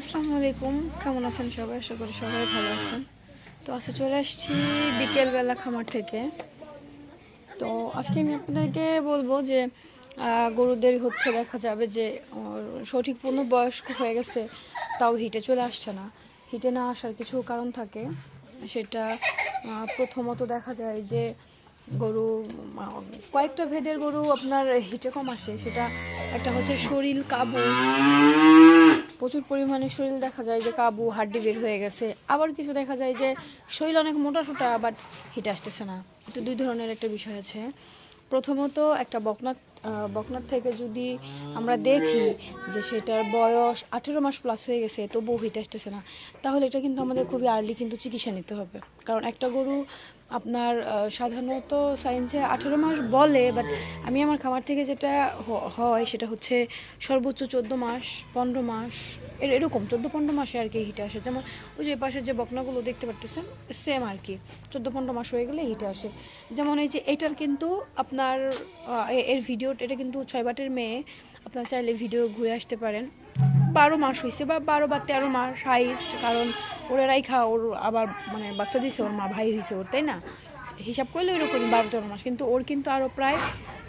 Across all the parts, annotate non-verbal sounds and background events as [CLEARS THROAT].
আসসালামু আলাইকুম। কেমন আছেন সবাই? আশা করি সবাই ভালো আছেন। তো আজকে চলে আসছি বিকেলবেলা খামার থেকে। তো আজকে আমি আপনাদেরকে বলব যে গরুদের হচ্ছে দেখা যাবে যে সঠিক বয়স্ক হয়ে গেছে, তাও হিটে চলে আসছে না। হিটে না আসার কিছু কারণ থাকে। সেটা প্রথমত দেখা যায় যে, গরু কয়েকটা ভেদের গরু আপনার হিটে কম আসে। সেটা একটা হচ্ছে শরীর কাবু। প্রচুর পরিমাণে শরীর দেখা যায় যে কাবু, হাড্ডি বের হয়ে গেছে। আবার কিছু দেখা যায় যে শরীর অনেক মোটা সোটা বাট হিট আসতেছে না। তো দুই ধরনের একটা বিষয় আছে। প্রথমত একটা বকনাথ আহ, বকনাথ থেকে যদি আমরা দেখি যে সেটার বয়স আঠেরো মাস প্লাস হয়ে গেছে তবুও হিট আসতেছে না তাহলে এটা কিন্তু আমাদের খুবই আর্লি কিন্তু চিকিৎসা নিতে হবে। কারণ একটা গরু আপনার সাধারণত সায়েন্সে আঠেরো মাস বলে বাট আমি আমার খামার থেকে যেটা হয় সেটা হচ্ছে সর্বোচ্চ চোদ্দ মাস পনেরো মাস এর- এরকম চোদ্দ পনেরো মাসে আর কি হিটে আসে। যেমন ওই যে পাশে যে বকনাগুলো দেখতে পারতেছেন সেম আর কি চোদ্দ পনেরো মাস হয়ে গেলে হিটে আসে। যেমন এই যে এটার কিন্তু আপনার এর ভিডিও এটা কিন্তু ছয় বাটের মেয়ে। আপনার চাইলে ভিডিও ঘুরে আসতে পারেন। বারো মাস হয়েছে বা বারো বা তেরো মাস হাইস্ট কারণ ওরা রাইখা ওর আবার মানে বাচ্চা দিছে, ওর মা ভাই হয়েছে ওর, তাই না? হিসাব করলে ওইরকম বারো তেরো মাস, কিন্তু ওর কিন্তু আরও প্রায়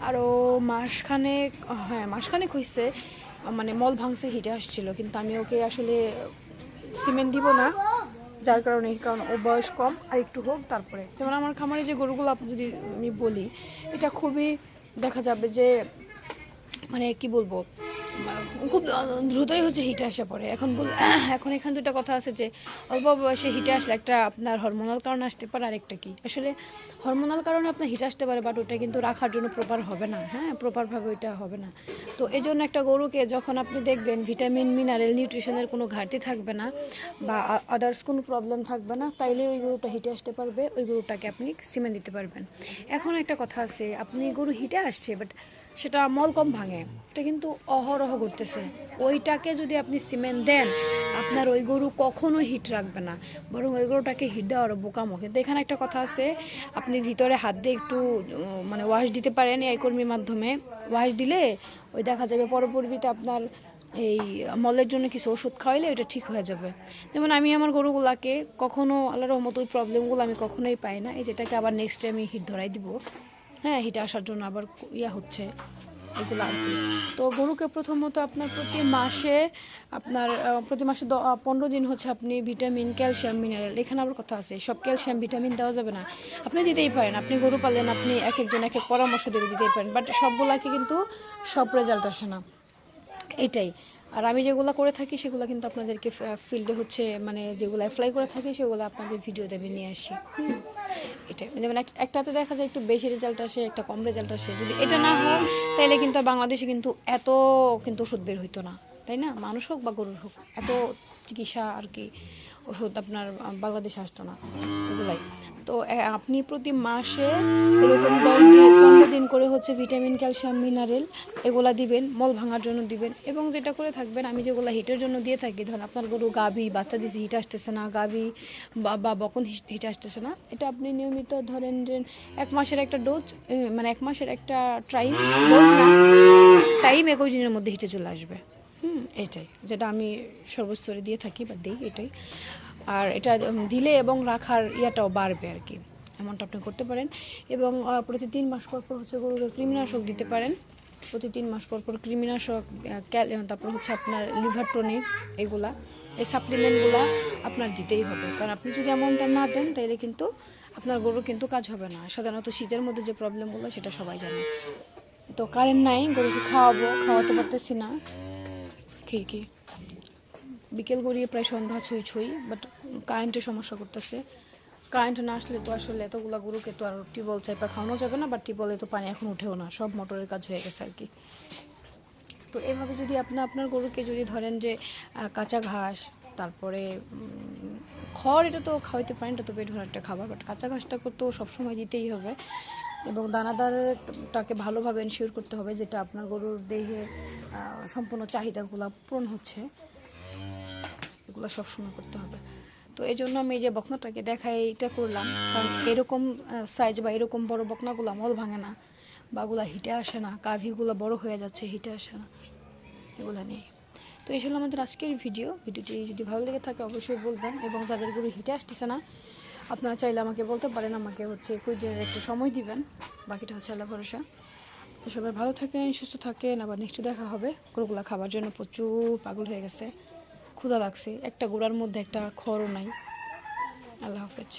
আরও মাসখানেক হ্যাঁ মাসখানেক হয়েছে মানে মল ভাঙছে, হিটে আসছিল। কিন্তু আমি ওকে আসলে সিমেন্ট দিব না, যার কারণে, কারণ ও বয়স কম, আর একটু হোক, তারপরে। যেমন আমার খামারে যে গরুগুলো যদি আমি বলি, এটা খুবই দেখা যাবে যে মানে কি বলব খুব দ্রুতই হচ্ছে হিটে আসা পড়ে। এখন বল, [CLEARS THROAT] এখন এখান দুটা কথা আছে যে, অল্প বয়সে হিটে আসলে একটা আপনার হরমোনাল কারণে আসতে পারে, আরেকটা কি? আসলে হরমোনাল কারণে আপনার হিট আসতে পারে বাট ওটা কিন্তু রাখার জন্য প্রপার হবে না। হ্যাঁ প্রপারভাবে ওইটা হবে না। তো এই জন্য একটা গরুকে যখন আপনি দেখবেন ভিটামিন মিনারেল নিউট্রিশনের কোনো ঘাটতি থাকবে না, বা আদার্স কোনো প্রবলেম থাকবে না, তাইলে ওই গরুটা হিটে আসতে পারবে, ওই গরুটাকে আপনি সিমেন্ট দিতে পারবেন। এখন একটা কথা আছে, আপনি গরু হিটে আসছে বাট সেটা মল কম ভাঙে। এটা কিন্তু অহরহ করতেছে ওইটাকে যদি আপনি সিমেন্ট দেন, আপনার ওই গরু কখনো হিট রাখবে না। বরং ওই গরুটাকে হিট দেওয়ার বোকামো। কিন্তু এখানে একটা কথা আছে, আপনি ভিতরে হাত দিয়ে একটু মানে ওয়াশ দিতে পারেন এই কর্মীর মাধ্যমে। ওয়াশ দিলে ওই দেখা যাবে পরবর্তীতে আপনার এই মলের জন্য কিছু ওষুধ খাওয়াইলে ওটা ঠিক হয়ে যাবে। যেমন আমি আমার গরুগুলাকে কখনো আল্লাহর মতো ওই প্রবলেমগুলো আমি কখনোই পাই না। এই যেটাকে আবার নেক্সট টাইম আমি হিট ধরাই দিব। হ্যাঁ হিটে আসার জন্য আবার ইয়া হচ্ছে এগুলো আর কি। তো গরুকে প্রথমত আপনার প্রতি মাসে আপনার প্রতি মাসে পনেরো দিন হচ্ছে আপনি ভিটামিন ক্যালসিয়াম মিনারেল এখানে আবার কথা আছে, সব ক্যালসিয়াম ভিটামিন দেওয়া যাবে না। আপনি দিতেই পারেন, আপনি গরু পালেন আপনি এক একজন, এক এক পরামর্শ দেবে দিতেই পারেন বাট সবগুলাকে কিন্তু সব রেজাল্ট আসে না। এটাই। আর আমি যেগুলো করে থাকি, সেগুলো কিন্তু আপনাদেরকে ফিল্ডে হচ্ছে মানে যেগুলো অ্যাপ্লাই করে থাকি, সেগুলো আপনাদের ভিডিও দেবে নিয়ে আসি। এটা এটাই যেমন একটাতে দেখা যায় একটু বেশি রেজাল্ট আসে, একটা কম রেজাল্ট আসে। যদি এটা না হয় তাহলে কিন্তু বাংলাদেশে কিন্তু এত কিন্তু ওষুধ বের হইতো না। তাই না? মানুষ হোক বা গরুর হোক, এত চিকিৎসা আর কি ওষুধ আপনার বাংলাদেশে আসতো না, এগুলাই। তো আপনি প্রতি মাসে এরকম দশ দিন পনেরো দিন করে হচ্ছে ভিটামিন, ক্যালসিয়াম, মিনারেল এগুলা দিবেন, মল ভাঙার জন্য দিবেন এবং যেটা করে থাকবেন, আমি যেগুলো হিটের জন্য দিয়ে থাকি, ধরুন আপনার গরু গাভী, বাচ্চা দিছে, হিট আসতেছে না, গাভী বা বকন হিট আসতেছে না, এটা আপনি নিয়মিত ধরেন যে এক মাসের একটা ডোজ মানে এক মাসের একটা টাইম ডোজ না, টাইম একুশ দিনের মধ্যে হিটে চলে আসবে। এটাই, যেটা আমি সর্বস্তরে দিয়ে থাকি বা দিই এটাই। আর এটা দিলে এবং রাখার ইয়াটাও বাড়বে আর কি, এমনটা আপনি করতে পারেন। এবং প্রতি তিন মাস পর পর হচ্ছে গরুকে কৃমিনাশক দিতে পারেন। প্রতি তিন মাস পর পর কৃমিনাশক তারপর হচ্ছে আপনার লিভার টনিক এগুলা, এই সাপ্লিমেন্টগুলা আপনার দিতেই হবে। কারণ আপনি যদি এমনটা না দেন তাহলে কিন্তু আপনার গরু কিন্তু কাজ হবে না। সাধারণত শীতের মধ্যে যে প্রবলেমগুলো সেটা সবাই জানে। তো কারেন্ট নাই, গরুকে খাওয়াবো, খাওয়াতে পারতেছি না। ঠিকই। বিকেল গড়িয়ে প্রায় সন্ধ্যা ছুঁই ছুঁই বাট কারেন্টের সমস্যা করতেছে। কারেন্ট না আসলে তো আসলে এতগুলো গরুকে তো আর টিউবওয়েল চাইপা খাওয়ানো যাবে না বা টিউবওয়েলে তো পানি এখন উঠেও না, সব মোটরের কাজ হয়ে গেছে আর কি। তো এভাবে যদি আপনি আপনার গরুকে যদি ধরেন যে কাঁচা ঘাস, তারপরে খড় এটা তো খাওয়াইতে পারেন, এটা তো পেট ভরা একটা খাবার বাট কাঁচা ঘাসটাকে তো সবসময় দিতেই হবে। এবং দানাদারটাকে ভালোভাবে এনশিওর করতে হবে যেটা আপনার গরুর দেহে সম্পূর্ণ চাহিদাগুলো পূরণ হচ্ছে। এগুলো সবসময় করতে হবে। তো এই জন্য আমি যে বকনাটাকে দেখাই, এটা করলাম। কারণ এরকম সাইজ বা এরকম বড় বকনাগুলো মল ভাঙে না বা ওগুলা হিটে আসে না, কাভিগুলো বড় হয়ে যাচ্ছে, হিটে আসে না। এগুলো নিয়ে। তো এই ছিল আমাদের আজকের ভিডিও। ভিডিওটি যদি ভালো লেগে থাকে অবশ্যই বলবেন। এবং যাদের গরু হিটে আসতেছে না আপনারা চাইলে আমাকে বলতে পারেন, আমাকে হচ্ছে একুশ দিনের একটা সময় দিবেন, বাকিটা হচ্ছে আল্লাহ ভরসা। তো সবাই ভালো থাকেন, সুস্থ থাকেন, আবার নেক্সট দেখা হবে। গরুগুলা খাবার জন্য প্রচুর পাগল হয়ে গেছে, ক্ষুধা লাগছে, একটা গোড়ার মধ্যে একটা খড়ও নাই। আল্লাহ হাফেজ।